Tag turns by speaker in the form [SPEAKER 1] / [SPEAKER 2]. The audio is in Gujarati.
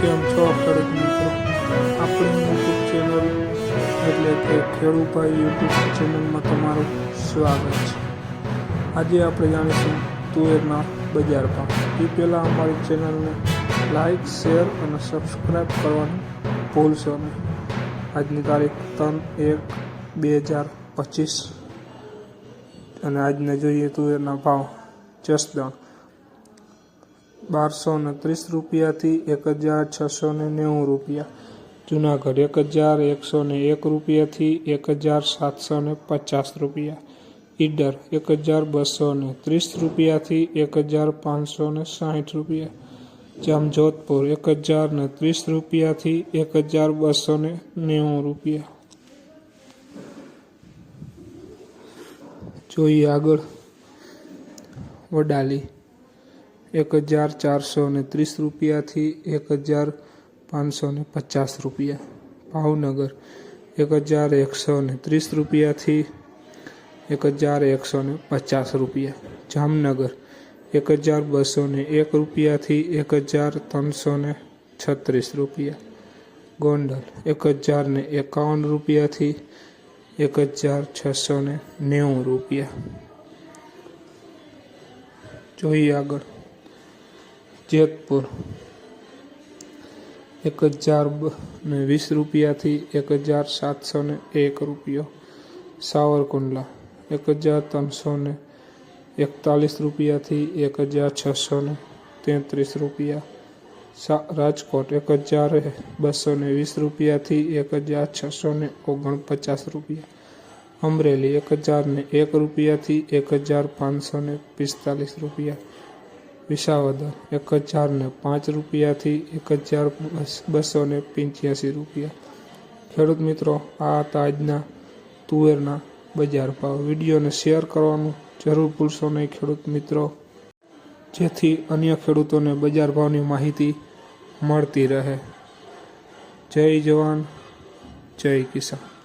[SPEAKER 1] કેમ છો ખેડૂત મિત્રો? આપણી યુટ્યુબ ચેનલ એટલે કે ખેડૂભાઈ યુટ્યુબ ચેનલમાં તમારું સ્વાગત છે. આજે આપણે જાણીશું તુવેરના બજાર ભાવ. એ પહેલાં અમારી ચેનલને લાઈક શેર અને સબસ્ક્રાઈબ કરવાનું ભૂલશો નહીં. આજની તારીખ ત્રણ એક બે હજાર પચીસ. અને આજને જોઈએ તુવેરના ભાવ. જસદણ. બારસો ને ત્રીસ રૂપિયાથી એક હજાર છસો ને નેવું રૂપિયા. જુનાગઢ એક હજાર એકસો ને એક રૂપિયાથી એક હજાર સાતસો ને પચાસ રૂપિયા. ઈડર એક હજાર બસો ને ત્રીસ રૂપિયાથી એક હજાર પાંચસો ને સાઠ રૂપિયા. જામજોધપુર એક હજાર ને ત્રીસ રૂપિયાથી એક હજાર બસો ને નેવું રૂપિયા. જોઈએ આગળ. વડાલી એક હજાર ચારસો ને ત્રીસ રૂપિયાથી એક હજાર પાંચસો ને પચાસ રૂપિયા ભાવનગર એક હજાર એકસો ને ત્રીસ રૂપિયાથી એક હજાર એકસો ને પચાસ રૂપિયા જામનગર એક હજાર બસો ને એક રૂપિયાથી એક હજાર ત્રણસો ને છત્રીસ રૂપિયા ગોંડલ એક હજાર ને એકાવન રૂપિયાથી એક હજાર છસો ને નેવું રૂપિયા જોઈએ આગળ જેતપુર. એક હજાર ને વીસ રૂપિયાથી એક હજાર સાતસો ને એક રૂપિયો. સાવરકુંડલા, એક હજાર ત્રણસો ને એકતાલીસ રૂપિયાથી એક હજાર છસો ને તેત્રીસ રૂપિયા. રાજકોટ, એક હજાર બસો ને વીસ રૂપિયાથી એક હજાર છસો ને ઓગણપચાસ રૂપિયા. અમરેલી, એક હજાર ને એક રૂપિયાથી એક હજાર પાંચસો ને પિસ્તાલીસ રૂપિયા. વિસાવદર એક હજાર ને પાંચ રૂપિયાથી એક હજાર બસો ને પંચ્યાસી રૂપિયા. ખેડૂત મિત્રો, આ હતા આજના તુવેરના બજાર ભાવ. વિડીયોને શેર કરવાનું જરૂર ભૂલશો નહીં ખેડૂત મિત્રો. જેથી અન્ય ખેડૂતોને બજાર ભાવની માહિતી મળતી રહે. જય જવાન, જય કિસાન.